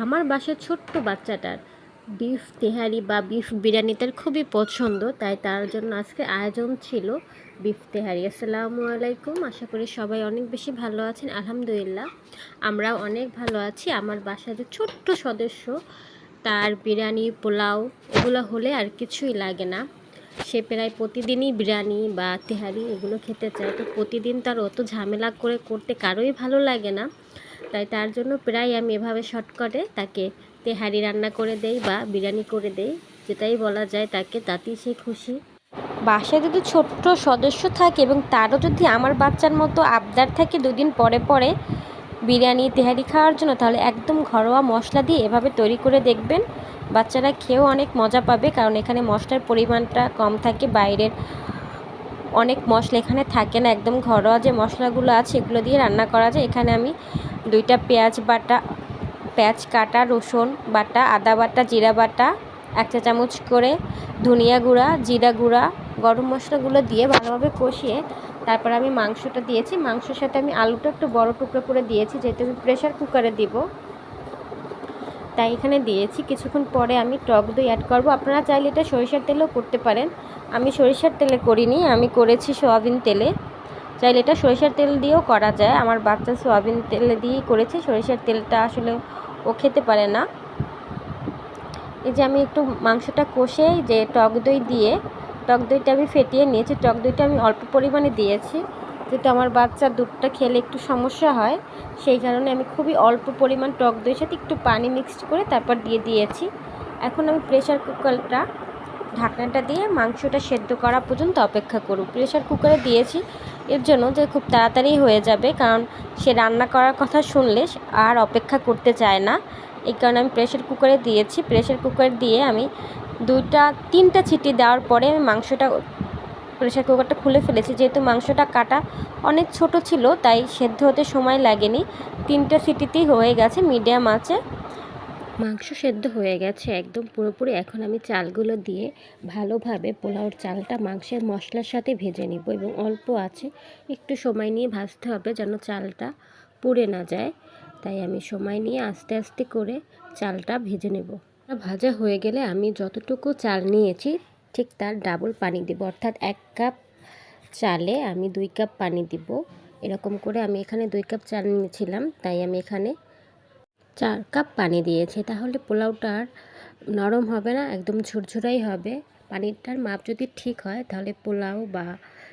আমার বাসার ছোট্ট বাচ্চাটার বিফ তেহারি বা বিফ বিরিয়ানি তার খুবই পছন্দ, তাই তার জন্য আজকে আয়োজন ছিল বিফ তেহারি। আসসালামু আলাইকুম, আশা করি সবাই অনেক বেশি ভালো আছেন, আলহামদুলিল্লাহ। আমরাও অনেক ভালো আছি। আমার বাসার যে ছোট্ট সদস্য, তার বিরিয়ানি, পোলাও এগুলো হলে আর কিছুই লাগে না। সে প্রায় প্রতিদিনই বিরিয়ানি বা তেহারি এগুলো খেতে চায়। তো প্রতিদিন তার অত ঝামেলা করে করতে কারোই ভালো লাগে না। তাই তার জন্য প্রায় আমি এভাবে শর্টকাটে তাকে তেহারি রান্না করে দেই বা বিরিয়ানি করে দেই, যেটাই বলা যায় তাকে তাতেই সে খুশি। বাসায় যদি ছোট্ট সদস্য থাকে এবং তারও যদি আমার বাচ্চার মতো আবদার থাকে দুদিন পরে পরে বিরিয়ানি, তেহারি খাওয়ার জন্য, তাহলে একদম ঘরোয়া মশলা দিয়ে এভাবে তৈরি করে দেখবেন। বাচ্চারা খেয়েও অনেক মজা পাবে, কারণ এখানে মশলার পরিমাণটা কম থাকে, বাইরের অনেক মশলা এখানে থাকে না। একদম ঘরোয়া যে মশলাগুলো আছে, এগুলো দিয়ে রান্না করা যায়। এখানে আমি দুইটা পেঁয়াজ বাটা, পেঁয়াজ কাটা, রসুন বাটা, আদা বাটা, জিরা বাটা এক চা চামচ করে ধনিয়া গুঁড়া, জিরা গুঁড়া, গরম মশলাগুলো দিয়ে ভালোভাবে কষিয়ে তারপর আমি মাংসটা দিয়েছি। মাংসের সাথে আমি আলুটা একটু বড় টুকরো করে দিয়েছি, যেহেতু আমি প্রেশার কুকারে দিব। তাই এখানে দিয়েছি। কিছুক্ষণ পরে আমি টক দই অ্যাড করব। আপনারা চাইলে এটা সরিষার তেলেও করতে পারেন। আমি সরিষার তেলে করিনি, আমি করেছি সোয়াবিন তেলে। চাইলে এটা সরিষার তেল দিয়েও করা যায়। আমার বাচ্চা সোয়াবিন তেলে দিয়েই করেছে। সরিষার তেলটা আসলে ও খেতে পারে না। এই যে আমি একটু মাংসটা কষে যে টক দই দিয়ে, টক দইটা আমি ফেটিয়ে নিয়েছি। টক দইটা আমি অল্প পরিমাণে দিয়েছি। যেহেতু আমার বাচ্চা দুধটা খেলে একটু সমস্যা হয়, সেই কারণে আমি খুবই অল্প পরিমাণ টক দইয়ের সাথে একটু পানি মিক্সড করে তারপর দিয়ে দিয়েছি। এখন আমি প্রেশার কুকারটা ঢাকনাটা দিয়ে মাংসটা সেদ্ধ করা পর্যন্ত অপেক্ষা করব প্রেশার কুকারে দিয়েছি। এর জন্য যে খুব তাড়াতাড়ি হয়ে যাবে, কারণ সে রান্না করার কথা শুনলে আর অপেক্ষা করতে চায় না। এই কারণে আমি প্রেশার কুকারে দিয়েছি। প্রেশার কুকার দিয়ে আমি দুইটা, তিনটা ছিটি দেওয়ার পরে আমি মাংসটা প্রেশার কুকারটা খুলে ফেলেছি। যেহেতু মাংসটা কাটা অনেক ছোট ছিল, তাই সেদ্ধ হতে সময় লাগেনি। তিনটা সিটিতেই হয়ে গেছে, মিডিয়াম আছে। মাংস সেদ্ধ হয়ে গেছে একদম পুরোপুরি। এখন আমি চালগুলো দিয়ে ভালোভাবে পোলাওর চালটা মাংসের মশলার সাথে ভেজে নিব এবং অল্প আছে, একটু সময় নিয়ে ভাজতে হবে যেন চালটা পুড়ে না যায়। তাই আমি সময় নিয়ে আস্তে আস্তে করে চালটা ভেজে নেব। ভাজা হয়ে গেলে আমি যতটুকু চাল নিয়েছি ঠিক তার ডাবল পানি দেব। অর্থাৎ এক কাপ চালে আমি দুই কাপ পানি দিব। এরকম করে আমি এখানে দুই কাপ চাল নিয়েছিলাম, তাই আমি এখানে চার কাপ পানি দিয়েছি, তাহলে পোলাওটার নরম হবে না, একদম ঝুরঝুরাই হবে। পানিরটার মাপ যদি ঠিক হয়, তাহলে পোলাও বা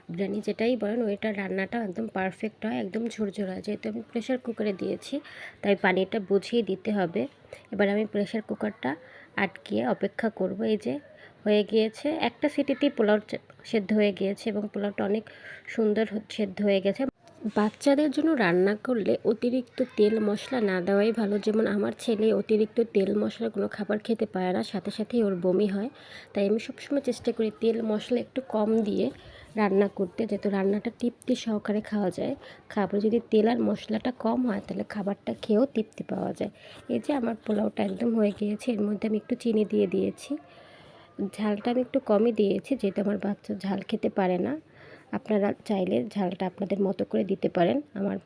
বিরিয়ানি যেটাই বলেন ওইটার রান্নাটা একদম পারফেক্ট হয়, একদম ঝুরঝুরা। যেহেতু আমি প্রেশার কুকারে দিয়েছি, তাই পানিটা বুঝিয়ে দিতে হবে। এবার আমি প্রেশার কুকারটা আটকিয়ে অপেক্ষা করব। এই যে হয়ে গিয়েছে, একটা সিটিতেই পোলাও সেদ্ধ হয়ে গিয়েছে এবং পোলাওটা অনেক সুন্দর সেদ্ধ হয়ে গেছে। বাচ্চাদের জন্য রান্না করলে অতিরিক্ত তেল মশলা না দেওয়াই ভালো। যেমন আমার ছেলে অতিরিক্ত তেল মশলা কোনো খাবার খেতে পারে না, সাথে সাথেই ওর বমি হয়। তাই আমি সবসময় চেষ্টা করি তেল মশলা একটু কম দিয়ে রান্না করতে, যাতে রান্নাটা তৃপ্তি সহকারে খাওয়া যায়। খাবার যদি তেল আর মশলাটা কম হয়, তাহলে খাবারটা খেয়েও তৃপ্তি পাওয়া যায়। এই যে আমার পোলাওটা একদম হয়ে গিয়েছে, এর মধ্যে আমি একটু চিনি দিয়ে দিয়েছি। ঝালটা আমি একটু কমই দিয়েছি, যেহেতু আমার বাচ্চা ঝাল খেতে পারে না। আপনারা চাইলে ঝালটা আপনাদের মতো করে দিতে পারেন। আমার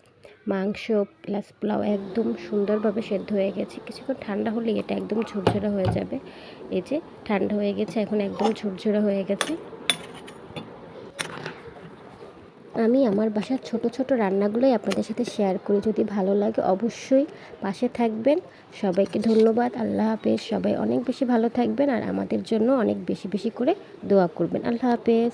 মাংস প্লাস পোলাও একদম সুন্দরভাবে সেদ্ধ হয়ে গেছে। কিছুক্ষণ ঠান্ডা হলে এটা একদম ঝুরঝুরা হয়ে যাবে। এই যে ঠান্ডা হয়ে গেছে, এখন একদম ঝুরঝুরা হয়ে গেছে। আমি আমার বাসার ছোট ছোট রান্নাগুলোই আপনাদের সাথে শেয়ার করি। যদি ভালো লাগে অবশ্যই পাশে থাকবেন। সবাইকে ধন্যবাদ, আল্লাহ হাফেজ। সবাই অনেক বেশি ভালো থাকবেন আর আমাদের জন্য অনেক বেশি বেশি করে দোয়া করবেন। আল্লাহ হাফেজ।